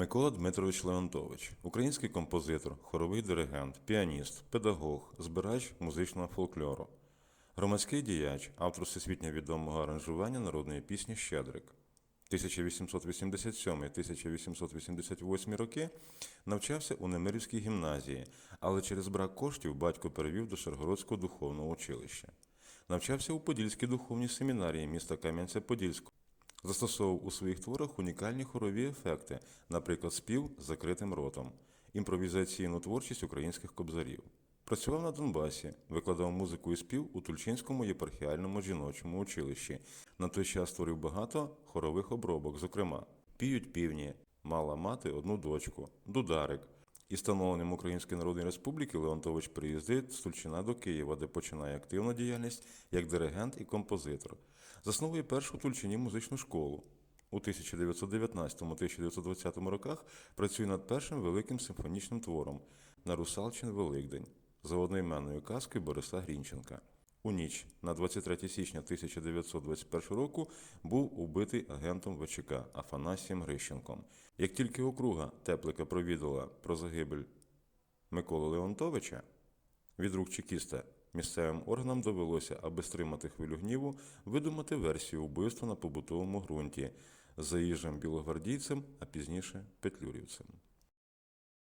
Микола Дмитрович Леонтович, український композитор, хоровий диригент, піаніст, педагог, збирач музичного фольклору, громадський діяч, автор всесвітньо відомого аранжування народної пісні Щедрик. 1887-1888 роки навчався у Немирівській гімназії, але через брак коштів батько перевів до Шаргородського духовного училища. Навчався у Подільській духовній семінарії міста Кам'янця-Подільського. Застосовував у своїх творах унікальні хорові ефекти, наприклад, спів з закритим ротом, імпровізаційну творчість українських кобзарів. Працював на Донбасі, викладав музику і спів у Тульчинському єпархіальному жіночому училищі. На той час створив багато хорових обробок, зокрема Піють півні, мала мати одну дочку, Дударик. Із становленням Української Народної Республіки Леонтович приїздить з Тульчина до Києва, де починає активну діяльність як диригент і композитор. Засновує першу Тульчині музичну школу. У 1919-1920 роках працює над першим великим симфонічним твором на Русалчин Великдень за одноіменною казкою Бориса Грінченка. У ніч на 23 січня 1921 року був убитий агентом ВЧК Афанасієм Грищенком. Як тільки округа Теплика провідала про загибель Миколи Леонтовича, від рук чекіста місцевим органам довелося, аби стримати хвилю гніву, видумати версію вбивства на побутовому ґрунті заїжджим білогвардійцем, а пізніше петлюрівцем.